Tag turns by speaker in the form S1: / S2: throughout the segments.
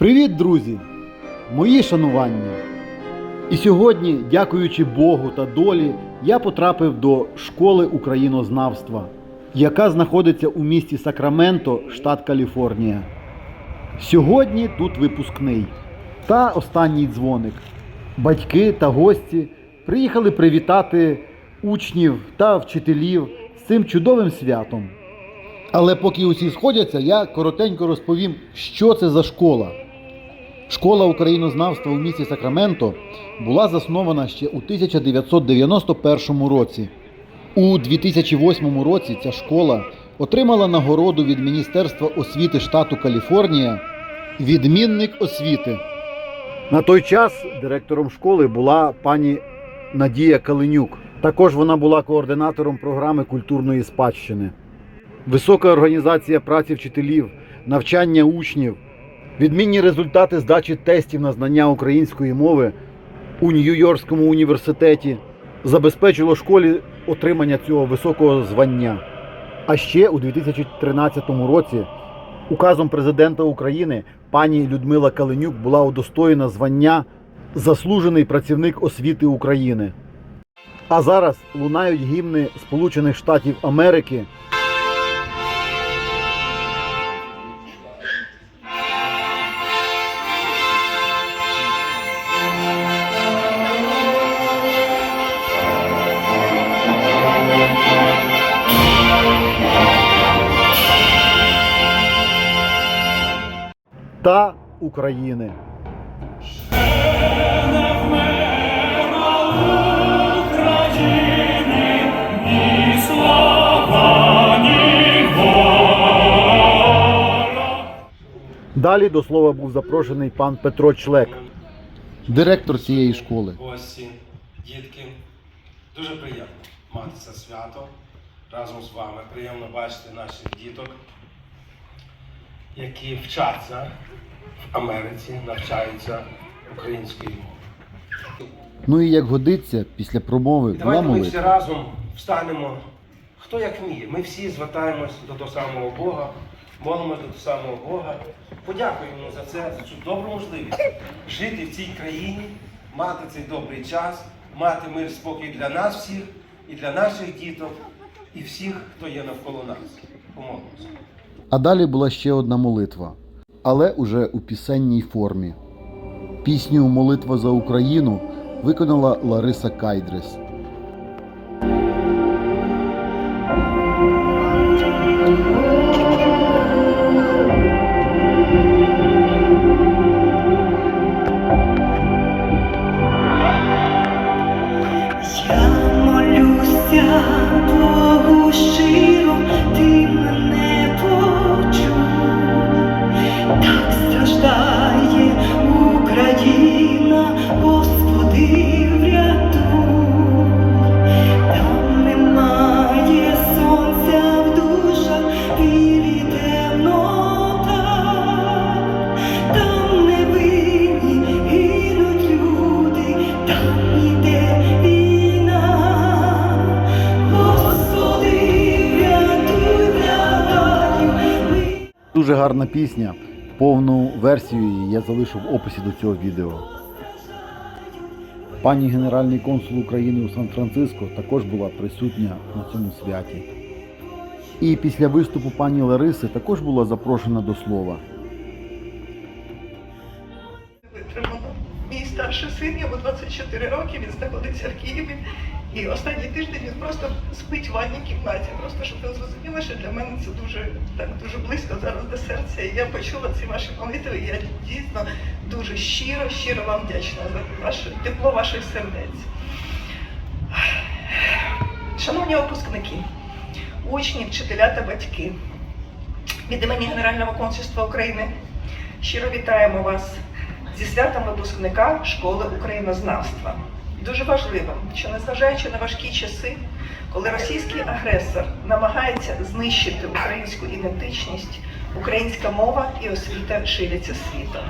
S1: Привіт, друзі! Мої шанування! І сьогодні, дякуючи Богу та долі, я потрапив до школи українознавства, яка знаходиться у місті Сакраменто, штат Каліфорнія. Сьогодні тут випускний та останній дзвоник. Батьки та гості приїхали привітати учнів та вчителів з цим чудовим святом. Але поки усі сходяться, я коротенько розповім, що це за школа. Школа українознавства у місті Сакраменто була заснована ще у 1991 році. У 2008 році ця школа отримала нагороду від Міністерства освіти штату Каліфорнія Відмінник освіти. На той час директором школи була пані Надія Калинюк. Також вона була координатором програми культурної спадщини. Висока організація праці вчителів, навчання учнів, відмінні результати здачі тестів на знання української мови у Нью-Йоркському університеті забезпечило школі отримання цього високого звання. А ще у 2013 році указом президента України пані Людмила Калинюк була удостоєна звання Заслужений працівник освіти України. А зараз лунають гімни Сполучених Штатів Америки. України. Далі до слова був запрошений пан Петро Члек, директор цієї школи.
S2: гості, дітки. Дуже приємно мати це свято разом з вами. Приємно бачити наших діток, які вчаться в Америці, навчаються української мови.
S1: Ну і як годиться, після промови
S2: давайте ми всі разом встанемо, хто як вміє. Ми всі звертаємось до того самого Бога, молимось до того самого Бога. Подякуємо за це, за цю добру можливість жити в цій країні, мати цей добрий час, мати мир спокій для нас всіх і для наших діток, і всіх, хто є навколо нас. Помолимося.
S1: А далі була ще одна молитва, але уже у пісенній формі. Пісню Молитва за Україну виконала Лариса Кайдрес. Пісня. Повну версію її я залишу в описі до цього відео. Пані генеральний консул України у Сан-Франциско також була присутня на цьому святі. І після виступу пані Лариси також була запрошена до слова.
S3: Мій старший син, йому 24 роки, він знаходиться в Києві. І останній тиждень він просто спить в ванній кімнаті. Просто щоб ви зрозуміли, що для мене це дуже так дуже близько зараз до серця. І я почула ці ваші молитви. І я дійсно дуже щиро, щиро вам вдячна за ваше тепло ваших сердець. Шановні випускники, учні, вчителя та батьки, від імені Генерального консульства України щиро вітаємо вас зі святом випускника школи українознавства. Дуже важливо, що незважаючи на важкі часи, коли російський агресор намагається знищити українську ідентичність, українська мова і освіта ширяться світом.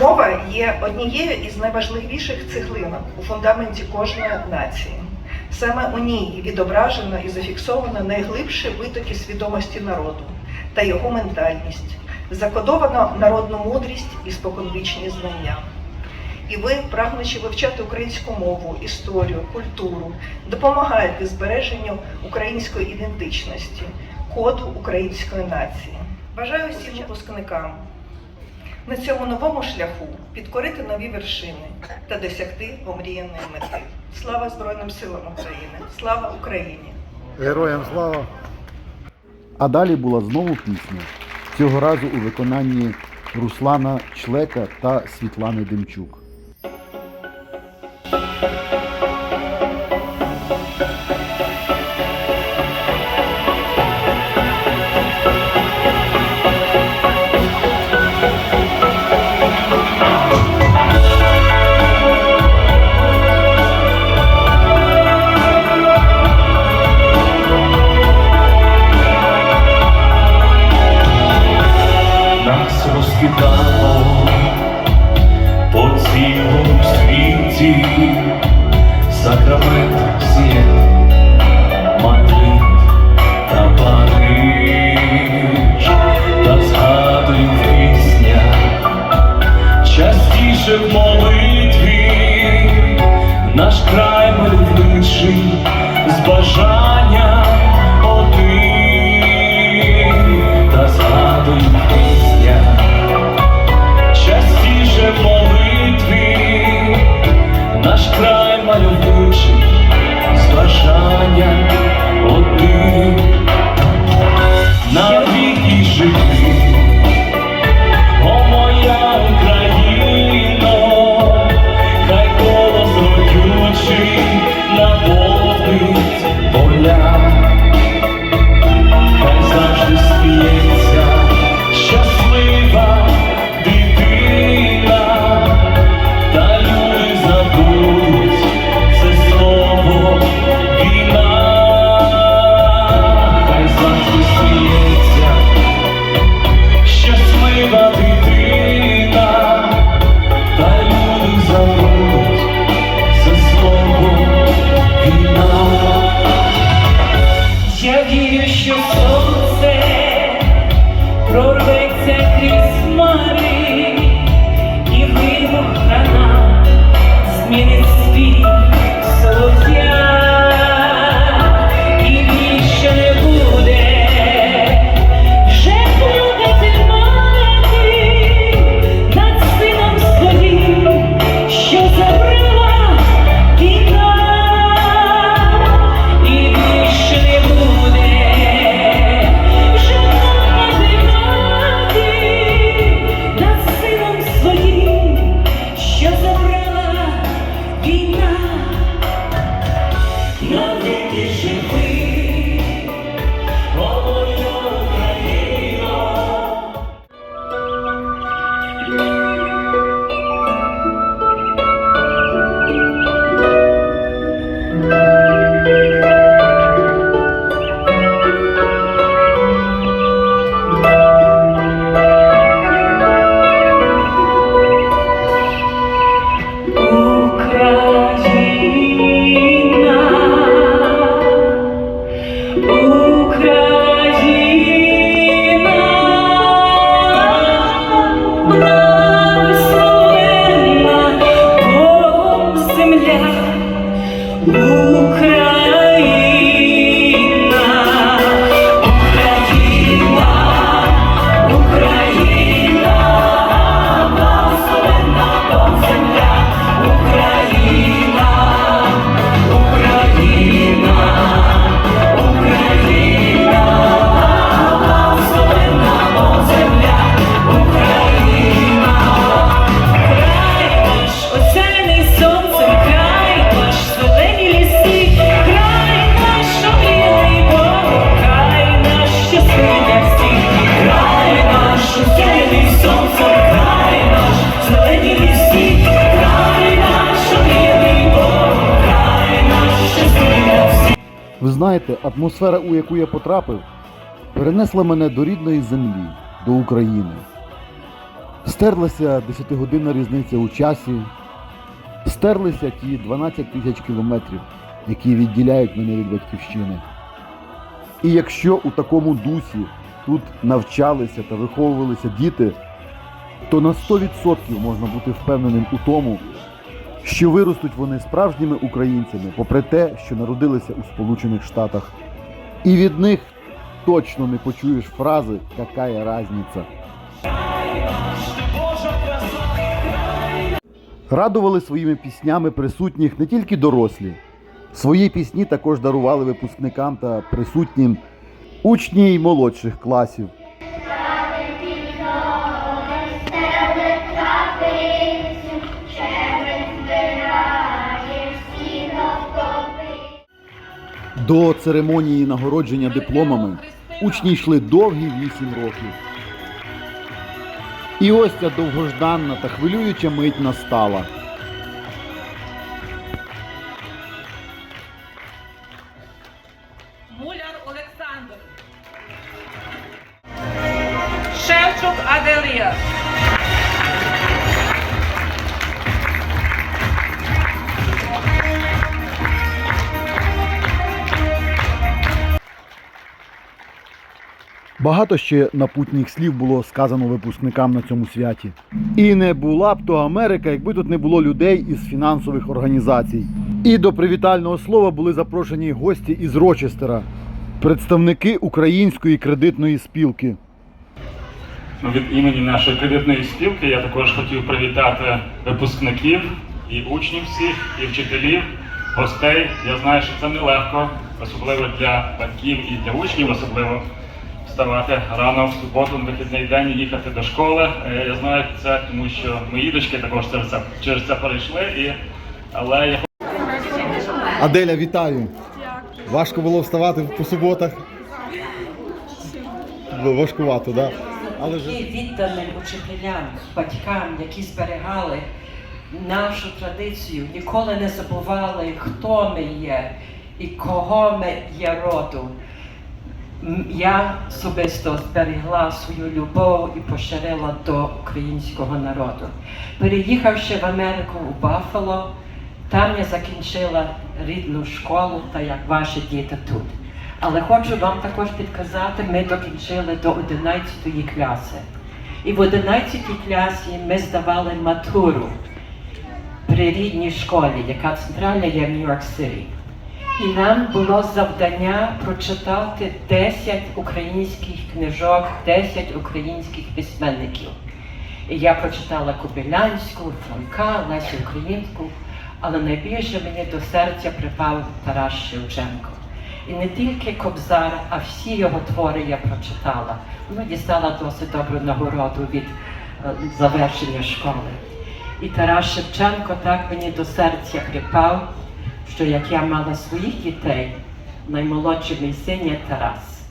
S3: Мова є однією із найважливіших цеглинок у фундаменті кожної нації. Саме у ній відображено і зафіксовано найглибші витоки свідомості народу та його ментальність, закодовано народну мудрість і споконвічні знання. І ви, прагнучи вивчати українську мову, історію, культуру, допомагаєте збереженню української ідентичності, коду української нації. Бажаю всім випускникам на цьому новому шляху підкорити нові вершини та досягти омріяної мети. Слава Збройним силам України! Слава Україні!
S1: Героям слава! А далі була знову пісня. Цього разу у виконанні Руслана Члека та Світлани Демчук.
S4: Нас край мальовничий з бажання один, та згадую в частіше в наш край мальовничий з бажанням
S5: Dios Україна,
S1: знаєте, атмосфера, у яку я потрапив, перенесла мене до рідної землі, до України. Стерлася 10-годинна різниця у часі, стерлися ті 12 тисяч кілометрів, які відділяють мене від батьківщини. І якщо у такому дусі тут навчалися та виховувалися діти, то на 100% можна бути впевненим у тому, що виростуть вони справжніми українцями, попри те, що народилися у Сполучених Штатах. І від них точно не почуєш фрази «какая разниця». Радували своїми піснями присутніх не тільки дорослі. Свої пісні також дарували випускникам та присутнім учні й молодших класів. До церемонії нагородження дипломами учні йшли довгі вісім років. І ось ця довгожданна та хвилююча мить настала. Багато ще напутніх слів було сказано випускникам на цьому святі. І не була б то Америка, якби тут не було людей із фінансових організацій. І до привітального слова були запрошені гості із Рочестера, представники української кредитної спілки.
S6: Ну, Від імені нашої кредитної спілки я також хотів привітати випускників і учнів всіх, і вчителів, гостей. Я знаю, що це нелегко, особливо для батьків і для учнів, особливо вставати рано в суботу на вихідний день і їхати до школи. Е, Я знаю це, тому що мої дочки також через це, через це перейшли. І, але я
S1: Аделя, вітаю! Важко було вставати по суботах. Важкувато, так? Да? Але ж
S7: відданим учителям, батькам, які зберігали нашу традицію, ніколи не забували, хто ми є і кого ми є роду. Я особисто зберігла свою любов і поширила до українського народу. Переїхавши в Америку у Баффало, там я закінчила рідну школу, та як ваші діти тут. Але хочу вам також підказати, ми докінчили до 11 класи. І в 11 класі ми здавали матуру при рідній школі, яка центральна є в Нью-Йорк Ситі. І нам було завдання прочитати 10 українських книжок, 10 українських письменників. І я прочитала Кобилянську, Франка, Лесю Українську, але найбільше мені до серця припав Тарас Шевченко. І не тільки Кобзар, а всі його твори я прочитала. Ну, дістала досить добру нагороду від е, завершення школи. І Тарас Шевченко так мені до серця припав, що як я мала своїх дітей, наймолодший мій син є Тарас.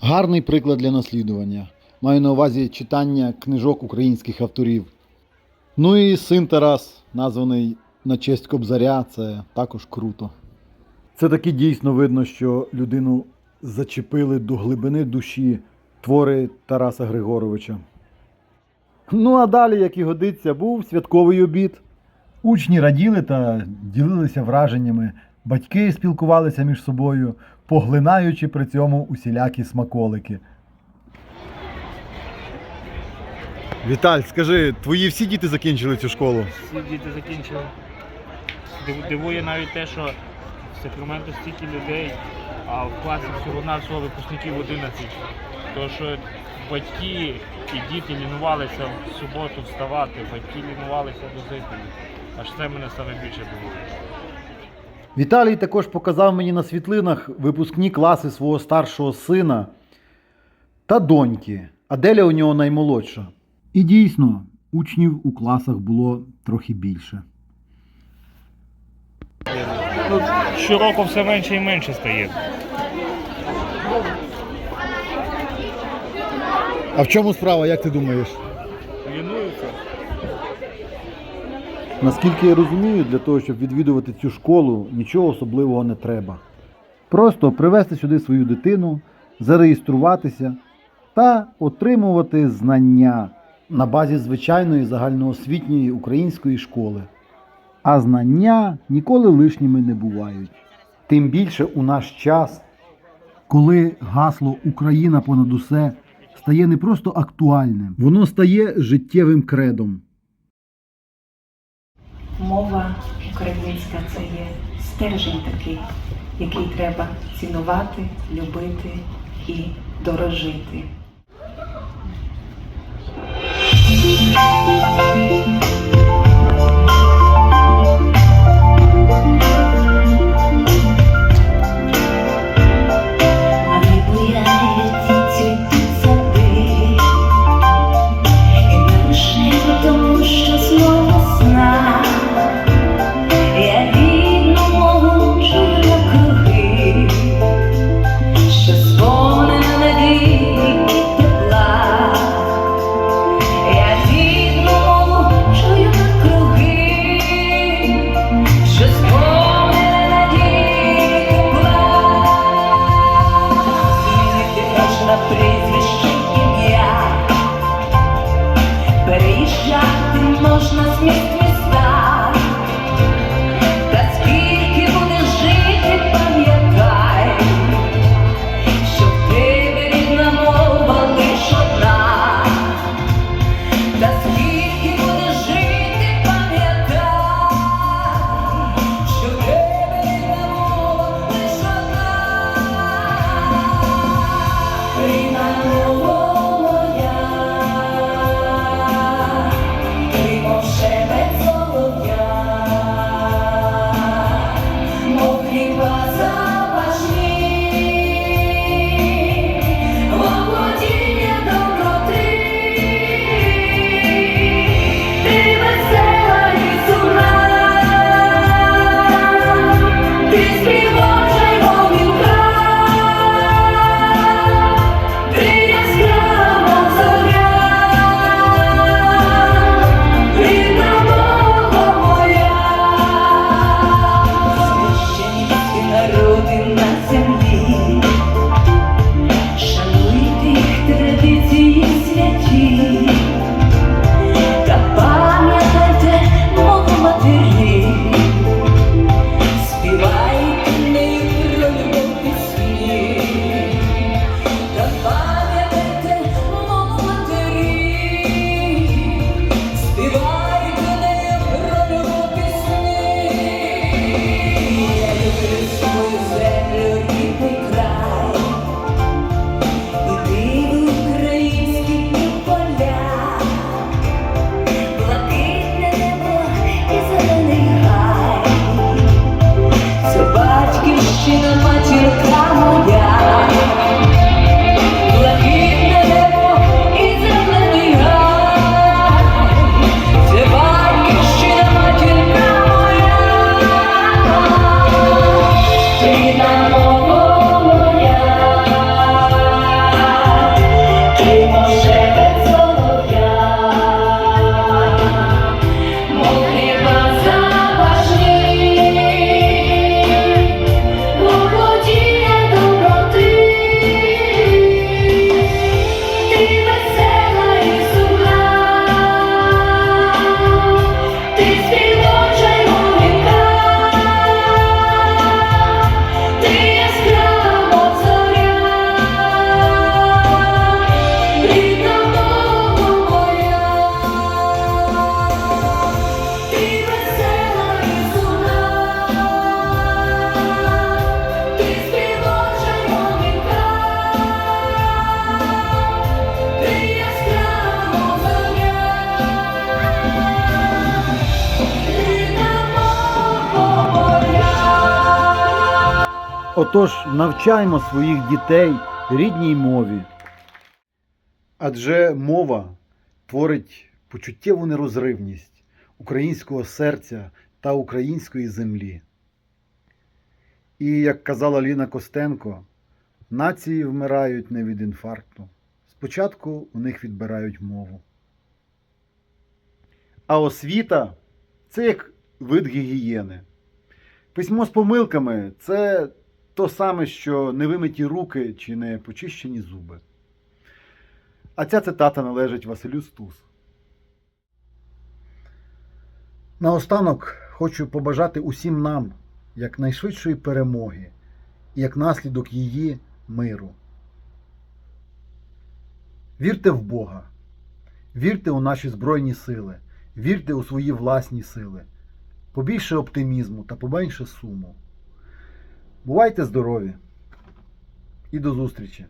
S1: Гарний приклад для наслідування. Маю на увазі читання книжок українських авторів. Ну і син Тарас, названий на честь Кобзаря, це також круто. Це таки дійсно видно, що людину зачепили до глибини душі твори Тараса Григоровича. Ну а далі, як і годиться, був святковий обід. Учні раділи та ділилися враженнями, батьки спілкувалися між собою, поглинаючи при цьому усілякі смаколики. Віталь, скажи, твої всі діти закінчили цю школу?
S8: Всі діти закінчили. Дивує навіть те, що в Сакраменто стільки людей, а в класі всього навсього випускників 11. То що батьки і діти лінувалися в суботу вставати, батьки лінувалися до зителів. Аж це мене саме більше дивує.
S1: Віталій також показав мені на світлинах випускні класи свого старшого сина та доньки. Аделя у нього наймолодша. І дійсно, учнів у класах було трохи більше.
S8: Ну, щороку все менше і менше стає.
S1: А в чому справа, як ти думаєш?
S8: Лінуються.
S1: Наскільки я розумію, для того, щоб відвідувати цю школу, нічого особливого не треба. Просто привезти сюди свою дитину, зареєструватися та отримувати знання на базі звичайної загальноосвітньої української школи. А знання ніколи лишніми не бувають. Тим більше у наш час, коли гасло Україна понад усе стає не просто актуальним, воно стає життєвим кредом.
S9: Мова українська це є стержень такий, який треба цінувати, любити і дорожити.
S1: Отож, навчаймо своїх дітей рідній мові. Адже мова творить почуттєву нерозривність українського серця та української землі. І як казала Ліна Костенко, нації вмирають не від інфаркту. Спочатку у них відбирають мову. А освіта це як вид гігієни. Письмо з помилками це то саме, що невимиті руки чи не почищені зуби. А ця цитата належить Василю Стус. Наостанок хочу побажати усім нам якнайшвидшої перемоги і як наслідок її миру. Вірте в Бога, вірте у наші Збройні сили, вірте у свої власні сили. Побільше оптимізму та поменше суму. Бувайте здорові і до зустрічі!